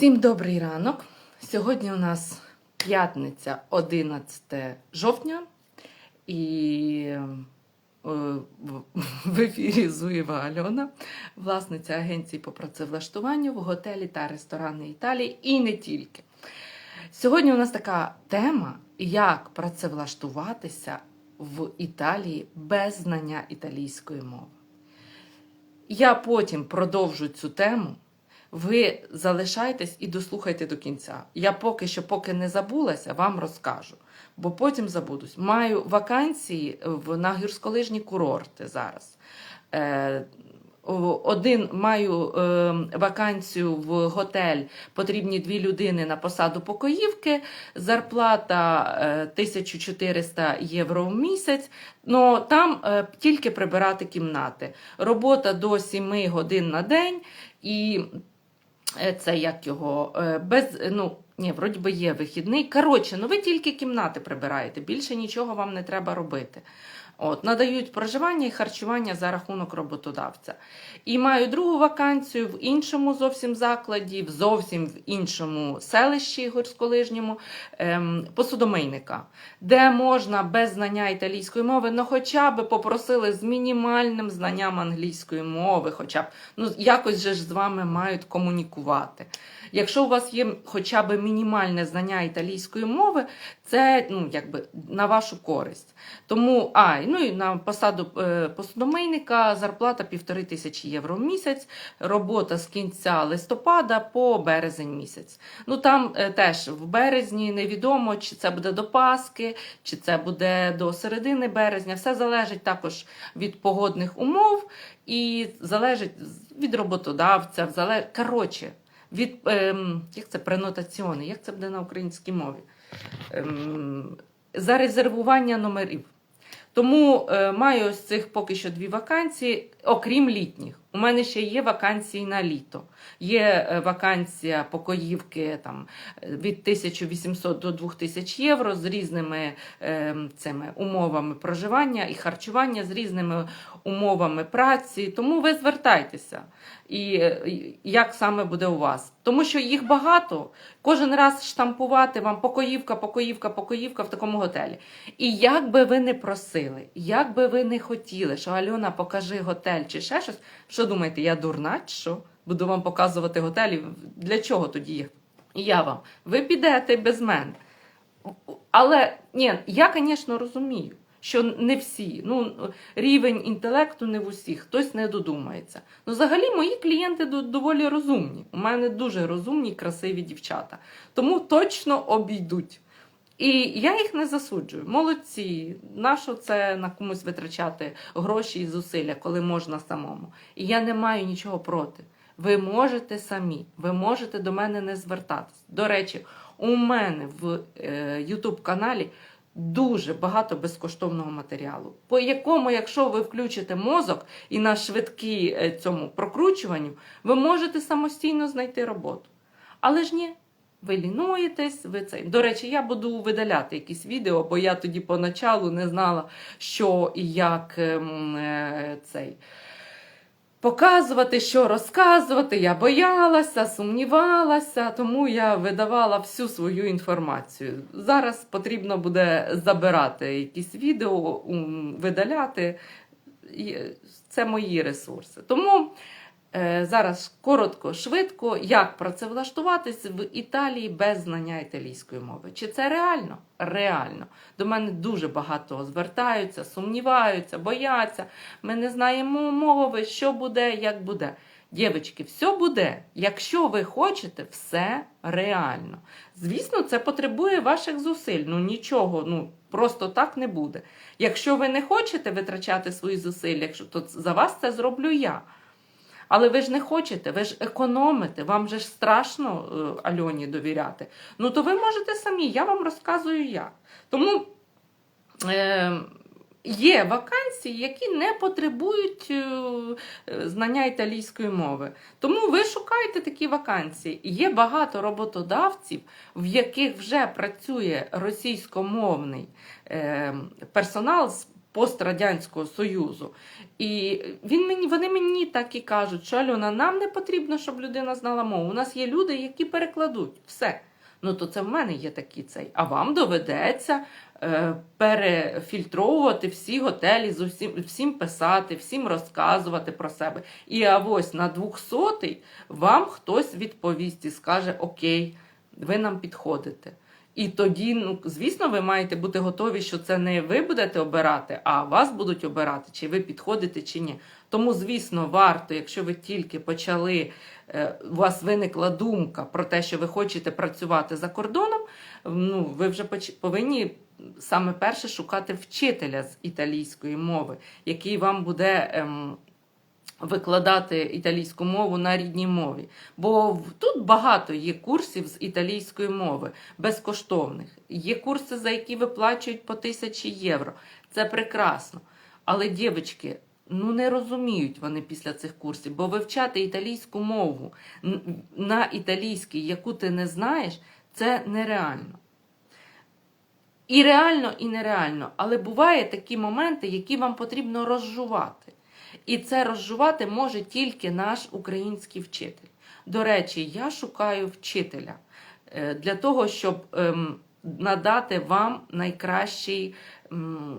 Всім добрий ранок. Сьогодні у нас п'ятниця, 11 жовтня, і е, в- в ефірі Зуєва Альона, власниця агенції по працевлаштуванню в готелі та ресторани Італії, і не тільки. Сьогодні у нас така тема, як працевлаштуватися в Італії без знання італійської мови. Я потім продовжу цю тему. Ви залишайтесь і дослухайте до кінця. Я поки що, поки не забулася, вам розкажу, бо потім забудусь. Маю вакансії в, на гірськолижні курорти зараз. Е, один маю е, вакансію в готель, потрібні дві людини на посаду покоївки, зарплата е, 1400 євро в місяць. Ну там е, тільки прибирати кімнати. Робота до 7 годин на день і е, це як його е, без ну. Ні, вроді би є вихідний. Коротше, ну ви тільки кімнати прибираєте, більше нічого вам не треба робити. От, надають проживання і харчування за рахунок роботодавця. І маю другу вакансію в іншому зовсім закладі, в зовсім в іншому селищі гірськолижньому, ем, посудомийника, де можна без знання італійської мови, ну хоча б попросили з мінімальним знанням англійської мови, хоча б ну якось же ж з вами мають комунікувати. Якщо у вас є хоча б мінімальне знання італійської мови, це ну, якби на вашу користь. Тому, а, ну і на посаду е, посудомийника зарплата півтори тисячі євро в місяць, робота з кінця листопада по березень місяць. Ну там е, теж в березні невідомо, чи це буде до Пасхи, чи це буде до середини березня. Все залежить також від погодних умов і залежить від роботодавця. Залеж... Коротше, від ем, як це пренотаціони, як це буде на українській мові? Ем, зарезервування номерів. Тому е, маю з цих поки що дві вакансії, окрім літніх. У мене ще є вакансії на літо. Є е, вакансія покоївки там, від 1800 до 2000 євро з різними е, цими умовами проживання і харчування, з різними умовами праці. Тому ви звертайтеся. Е, і як саме буде у вас? Тому що їх багато. Кожен раз штампувати вам покоївка, покоївка, покоївка в такому готелі. І як би ви не просили, як би ви не хотіли, що Альона покажи готель чи ще щось, що думаєте, я дурна, що? Буду вам показувати готелі. Для чого тоді їх? І я вам. Ви підете без мене. Але ні, я, звісно, розумію, що не всі. Ну, рівень інтелекту не в усіх, хтось не додумається. Ну, взагалі, мої клієнти доволі розумні. У мене дуже розумні, красиві дівчата. Тому точно обійдуть. І я їх не засуджую. Молодці. Нащо це на комусь витрачати гроші і зусилля, коли можна самому? І я не маю нічого проти. Ви можете самі, ви можете до мене не звертатись. До речі, у мене в е, YouTube каналі дуже багато безкоштовного матеріалу, по якому, якщо ви включите мозок і на швидкі е, цьому прокручуванню, ви можете самостійно знайти роботу. Але ж ні, ви лінуєтесь, ви це. До речі, я буду видаляти якісь відео, бо я тоді поначалу не знала, що і як ем, е, цей. Показувати, що розказувати, я боялася, сумнівалася, тому я видавала всю свою інформацію. Зараз потрібно буде забирати якісь відео, видаляти. Це мої ресурси. Тому зараз коротко, швидко, як працевлаштуватись в Італії без знання італійської мови. Чи це реально? Реально. До мене дуже багато звертаються, сумніваються, бояться. Ми не знаємо мови, що буде, як буде. Дівчатки, все буде. Якщо ви хочете, все реально. Звісно, це потребує ваших зусиль. Ну нічого, ну просто так не буде. Якщо ви не хочете витрачати свої зусилля, то за вас це зроблю я. Але ви ж не хочете, ви ж економите, вам же ж страшно е, Альоні довіряти. Ну то ви можете самі, я вам розказую як. Тому е, є вакансії, які не потребують е, знання італійської мови. Тому ви шукаєте такі вакансії. Є багато роботодавців, в яких вже працює російськомовний е, персонал з пострадянського Союзу. І він мені, вони мені так і кажуть, що Альона, нам не потрібно, щоб людина знала мову. У нас є люди, які перекладуть все. Ну, то це в мене є такий цей. А вам доведеться е, перефільтровувати всі готелі, з усім, всім писати, всім розказувати про себе. І а ось на 200 вам хтось відповість і скаже: Окей, ви нам підходите. І тоді, ну, звісно, ви маєте бути готові, що це не ви будете обирати, а вас будуть обирати, чи ви підходите, чи ні. Тому, звісно, варто, якщо ви тільки почали, е, у вас виникла думка про те, що ви хочете працювати за кордоном, ну, ви вже повинні саме перше шукати вчителя з італійської мови, який вам буде. Ем, Викладати італійську мову на рідній мові. Бо тут багато є курсів з італійської мови безкоштовних. Є курси, за які виплачують по тисячі євро. Це прекрасно. Але дівчатки, ну не розуміють вони після цих курсів, бо вивчати італійську мову на італійській, яку ти не знаєш, це нереально. І реально, і нереально. Але бувають такі моменти, які вам потрібно розжувати. І це розжувати може тільки наш український вчитель. До речі, я шукаю вчителя е, для того, щоб ем, надати вам найкращий,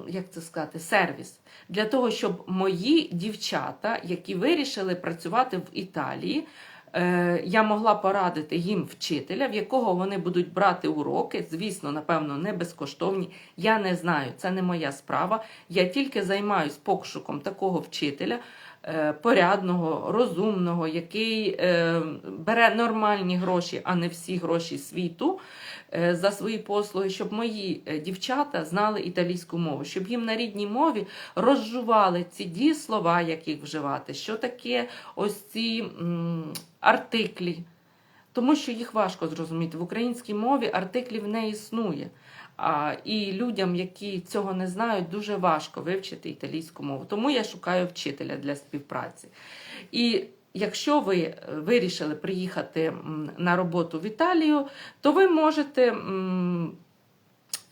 як це сказати, сервіс. Для того, щоб мої дівчата, які вирішили працювати в Італії, я могла порадити їм вчителя, в якого вони будуть брати уроки. Звісно, напевно, не безкоштовні. Я не знаю, це не моя справа. Я тільки займаюсь покшуком такого вчителя. Е, Порядного, розумного, який е, бере нормальні гроші, а не всі гроші світу е, за свої послуги, щоб мої дівчата знали італійську мову, щоб їм на рідній мові розжували ці дієслова, яких вживати, що таке ось ці артиклі. Тому що їх важко зрозуміти. В українській мові артиклів не існує. І людям, які цього не знають, дуже важко вивчити італійську мову. Тому я шукаю вчителя для співпраці. І якщо ви е, вирішили приїхати на роботу в Італію, то ви можете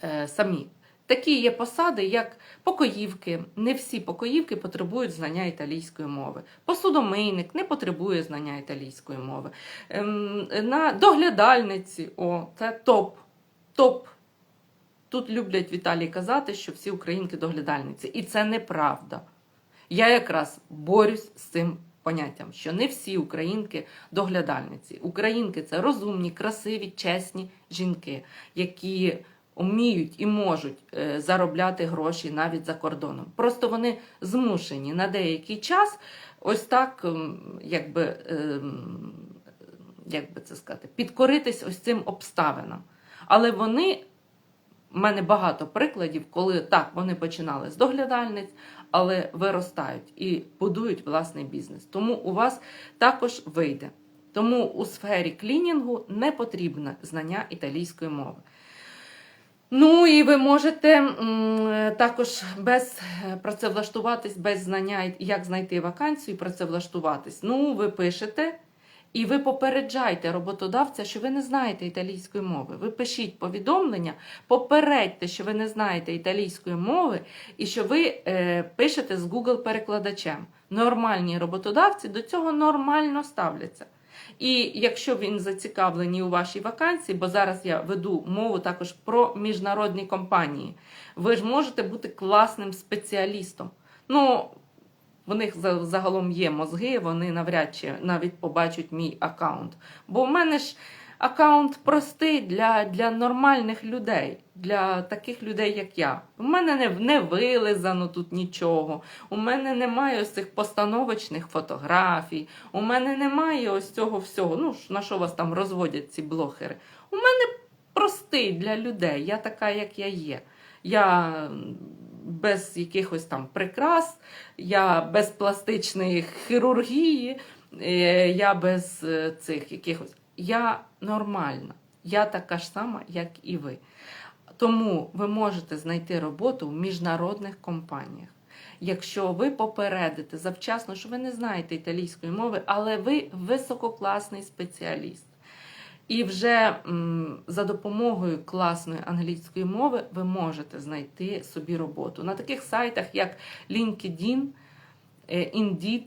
е, самі. Такі є посади, як покоївки. Не всі покоївки потребують знання італійської мови. Посудомийник не потребує знання італійської мови. Ем, на доглядальниці, о, це топ. Топ. Тут люблять Віталій казати, що всі українки доглядальниці. І це неправда. Я якраз борюсь з цим поняттям, що не всі українки доглядальниці. Українки це розумні, красиві, чесні жінки, які вміють і можуть е, заробляти гроші навіть за кордоном. Просто вони змушені на деякий час ось так, ем, якби, ем, як би це сказати, підкоритись ось цим обставинам. Але вони у мене багато прикладів, коли так вони починали з доглядальниць, але виростають і будують власний бізнес. Тому у вас також вийде. Тому у сфері клінінгу не потрібне знання італійської мови. Ну і ви можете також без працевлаштуватись, без знання, як знайти вакансію і працевлаштуватись. Ну, ви пишете. І ви попереджайте роботодавця, що ви не знаєте італійської мови. Ви пишіть повідомлення, попередьте, що ви не знаєте італійської мови, і що ви е, пишете з Google-перекладачем. Нормальні роботодавці до цього нормально ставляться. І якщо він зацікавлений у вашій вакансії, бо зараз я веду мову також про міжнародні компанії, ви ж можете бути класним спеціалістом. Ну, в них загалом є мозги, вони навряд чи навіть побачать мій аккаунт. Бо в мене ж аккаунт простий для, для нормальних людей, для таких людей, як я. У мене не, не вилизано тут нічого. У мене немає ось цих постановочних фотографій. У мене немає ось цього всього. Ну, на що вас там розводять ці блогери? У мене простий для людей. Я така, як я є. Я без якихось там прикрас, я без пластичної хірургії, е, я без е, цих якихось. Я нормальна. Я така ж сама, як і ви. Тому ви можете знайти роботу в міжнародних компаніях. Якщо ви попередите завчасно, що ви не знаєте італійської мови, але ви висококласний спеціаліст. І вже за допомогою класної англійської мови ви можете знайти собі роботу на таких сайтах, як LinkedIn, е, Indeed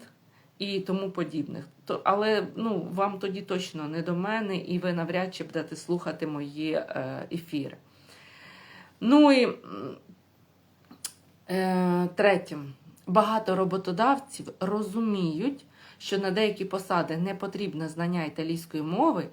і тому подібних. Але ну, вам тоді точно не до мене, і ви навряд чи будете слухати мої е, ефіри. Ну і е, третім, багато роботодавців розуміють, що на деякі посади не потрібне знання італійської мови,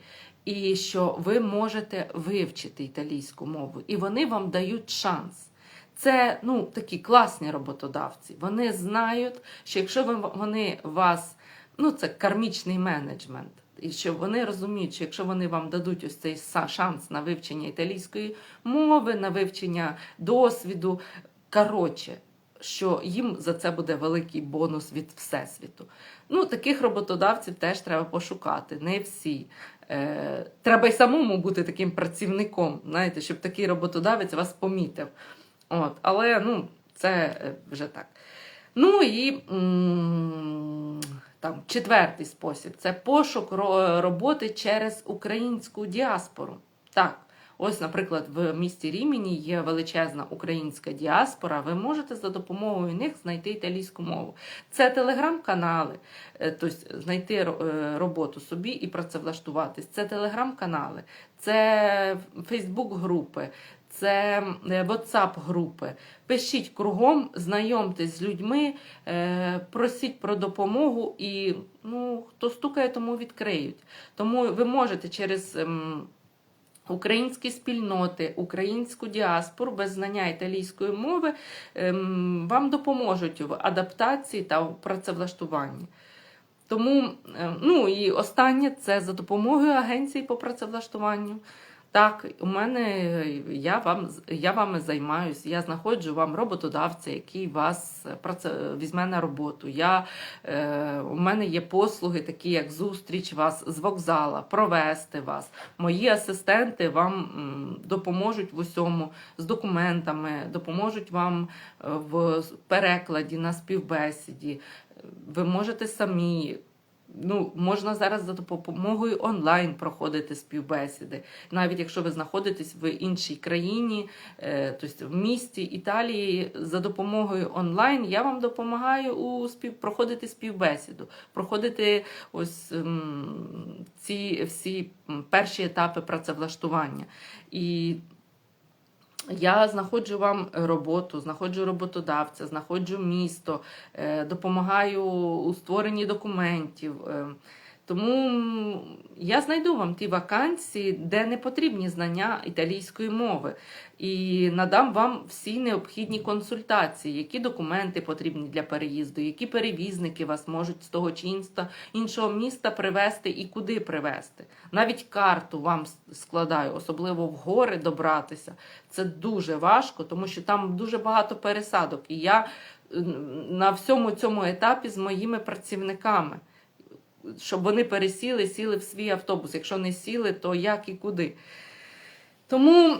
і що ви можете вивчити італійську мову, і вони вам дають шанс. Це ну, такі класні роботодавці. Вони знають, що якщо ви, вони вас, ну це кармічний менеджмент, і що вони розуміють, що якщо вони вам дадуть ось цей шанс на вивчення італійської мови, на вивчення досвіду, коротше, що їм за це буде великий бонус від Всесвіту. Ну, таких роботодавців теж треба пошукати, не всі. Е, треба й самому бути таким працівником, знаєте, щоб такий роботодавець вас помітив. От, але ну, це е, вже так. Ну і там, четвертий спосіб це пошук роботи через українську діаспору. Так, ось, наприклад, в місті Рімені є величезна українська діаспора. Ви можете за допомогою них знайти італійську мову. Це телеграм-канали, е, тобто знайти е, роботу собі і працевлаштуватись. Це телеграм-канали, це Фейсбук-групи, це е, WhatsApp-групи. Пишіть кругом, знайомтесь з людьми, просіть про допомогу і ну, хто стукає, тому відкриють. Тому ви можете через. Ем, Українські спільноти, українську діаспору без знання італійської мови ем, вам допоможуть в адаптації та в працевлаштуванні. Тому, е, ну і останнє це за допомогою агенції по працевлаштуванню. Так, у мене е, я вам я вами займаюсь. Я знаходжу вам роботодавця, який вас е, праце, візьме на роботу. Я, е, у мене є послуги, такі як зустріч вас з вокзала, провести вас. Мої асистенти вам допоможуть в усьому з документами, допоможуть вам е, в перекладі на співбесіді. Ви можете самі. Ну, можна зараз за допомогою онлайн проходити співбесіди, навіть якщо ви знаходитесь в іншій країні, е, тобто в місті Італії, за допомогою онлайн я вам допомагаю у спів... проходити співбесіду, проходити ось ем, ці всі перші етапи працевлаштування. І я знаходжу вам роботу, знаходжу роботодавця, знаходжу місто, е, допомагаю у створенні документів. Тому я знайду вам ті вакансії, де не потрібні знання італійської мови, і надам вам всі необхідні консультації, які документи потрібні для переїзду, які перевізники вас можуть з того чи іншого міста привезти і куди привезти. Навіть карту вам складаю, особливо в гори добратися. Це дуже важко, тому що там дуже багато пересадок. І я на всьому цьому етапі з моїми працівниками щоб вони пересіли, сіли в свій автобус. Якщо не сіли, то як і куди. Тому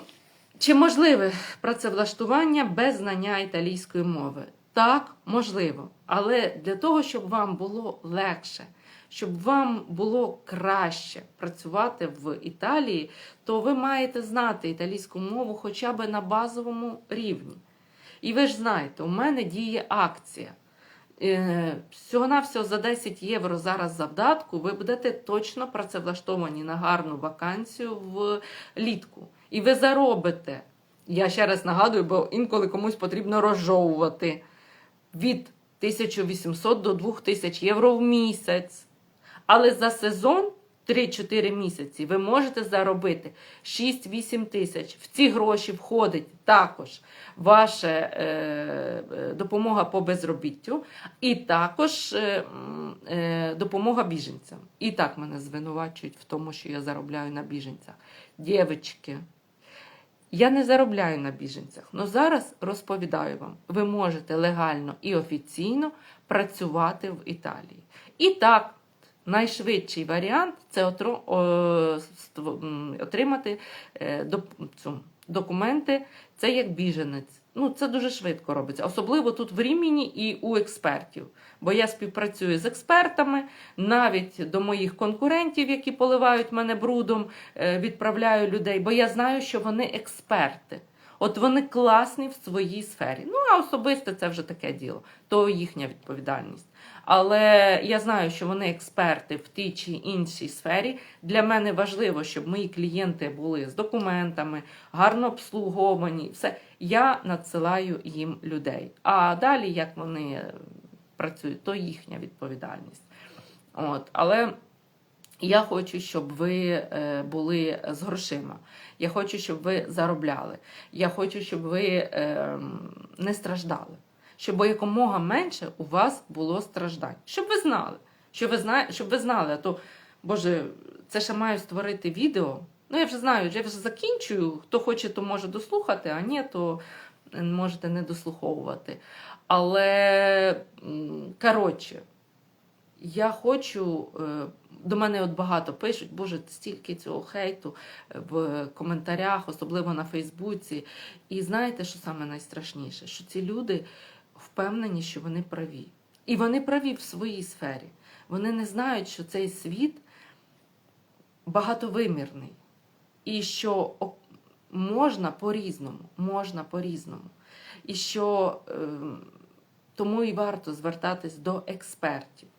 чи можливе працевлаштування без знання італійської мови? Так, можливо. Але для того, щоб вам було легше, щоб вам було краще працювати в Італії, то ви маєте знати італійську мову хоча б на базовому рівні. І ви ж знаєте, у мене діє акція. Е, Всього-навсього за 10 євро зараз завдатку ви будете точно працевлаштовані на гарну вакансію в літку. І ви заробите. Я ще раз нагадую, бо інколи комусь потрібно розжовувати від 1800 до 2000 євро в місяць. Але за сезон 3-4 місяці ви можете заробити 6-8 тисяч. В ці гроші входить також ваша е, е, допомога по безробіттю, і також е, е, допомога біженцям. І так мене звинувачують в тому, що я заробляю на біженцях. Дівчатки, я не заробляю на біженцях, але зараз розповідаю вам, ви можете легально і офіційно працювати в Італії. І так, найшвидший варіант це отримати е, документи. Це як біженець. Ну, це дуже швидко робиться, особливо тут в Рімені і у експертів. Бо я співпрацюю з експертами, навіть до моїх конкурентів, які поливають мене брудом, е, відправляю людей, бо я знаю, що вони експерти. От вони класні в своїй сфері. Ну, а особисте це вже таке діло, то їхня відповідальність. Але я знаю, що вони експерти в тій чи іншій сфері. Для мене важливо, щоб мої клієнти були з документами, гарно обслуговані. Все я надсилаю їм людей. А далі, як вони працюють, то їхня відповідальність. От, але я хочу, щоб ви е, були з грошима. Я хочу, щоб ви заробляли. Я хочу, щоб ви е, не страждали. Щоб якомога менше у вас було страждань. Щоб ви знали. Щоб ви, зна... щоб ви знали, а то, Боже, це ще маю створити відео. Ну, я вже знаю, я вже закінчую. Хто хоче, то може дослухати, а ні, то можете не дослуховувати. Але, коротше, я хочу. До мене от багато пишуть, боже, стільки цього хейту е, в коментарях, особливо на Фейсбуці. І знаєте, що саме найстрашніше? Що ці люди впевнені, що вони праві. І вони праві в своїй сфері. Вони не знають, що цей світ багатовимірний. І що можна по-різному, можна по-різному. І що е, тому і варто звертатись до експертів.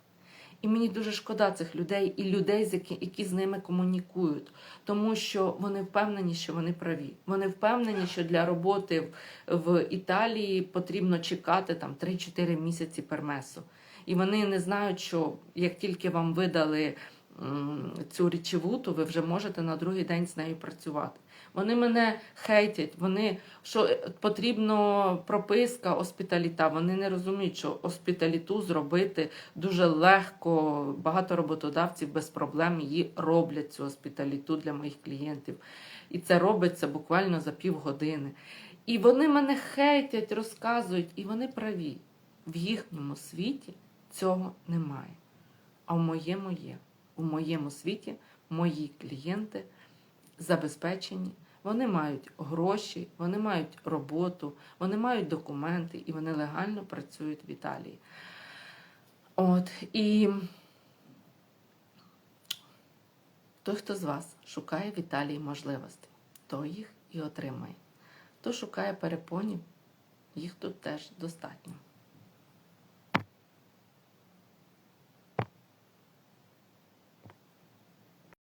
І мені дуже шкода цих людей і людей, які, з ними комунікують, тому що вони впевнені, що вони праві. Вони впевнені, що для роботи в, Італії потрібно чекати там 3-4 місяці пермесу. І вони не знають, що як тільки вам видали цю речову, то ви вже можете на другий день з нею працювати. Вони мене хейтять, вони що е, потрібно прописка оспіталіта. Вони не розуміють, що оспіталіту зробити дуже легко. Багато роботодавців без проблем її роблять цю оспіталіту для моїх клієнтів. І це робиться буквально за півгодини. І вони мене хейтять, розказують, і вони праві. В їхньому світі цього немає. А в моєму є. У моєму світі мої клієнти забезпечені, вони мають гроші, вони мають роботу, вони мають документи і вони легально працюють в Італії. От і той, хто з вас шукає в Італії можливостей, той їх і отримає. Хто шукає перепонів, їх тут теж достатньо.